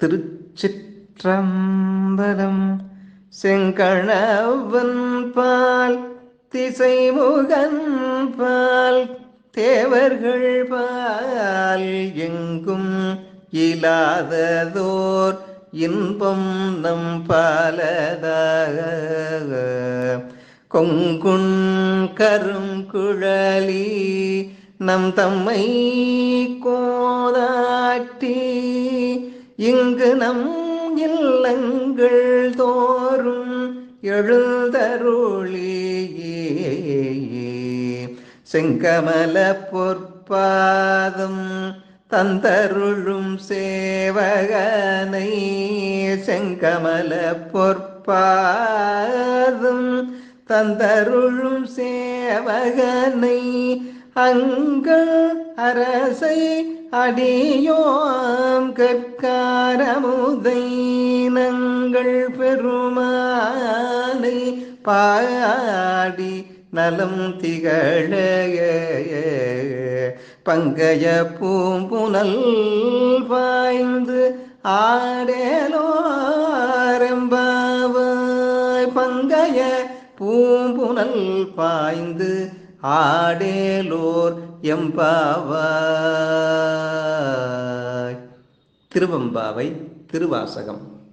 திருச்சிற்றம்பலம் செங்கணவன் பால் திசைமுகன் பால் தேவர்கள் பால் எங்கும் இல்லாததோர் இன்பம் நம் பாலதாக. கொங்குண் கரும் குழலி நம் தம்மை கோதாட்டி இங்கு நம் இல்லங்கள் தோறும் எழுந்தருளியே. செங்கமல பொற்பாதம் தந்தருளும் சேவகனை. செங்கமல பொற்பாதம் தந்தருளும் சேவகனை. அங்கள் அரசை அடியோ கற்காரமுதை நங்கள் பெருமானை பாடி நலம் திகழ பங்கைய பூம்புனல் பாய்ந்து ஆடேலோரம்பாவாய். பங்கைய பூம்புனல் பாய்ந்து ஆடேலோர் எம்பாவாய். திருவம்பாவை திருவாசகம்.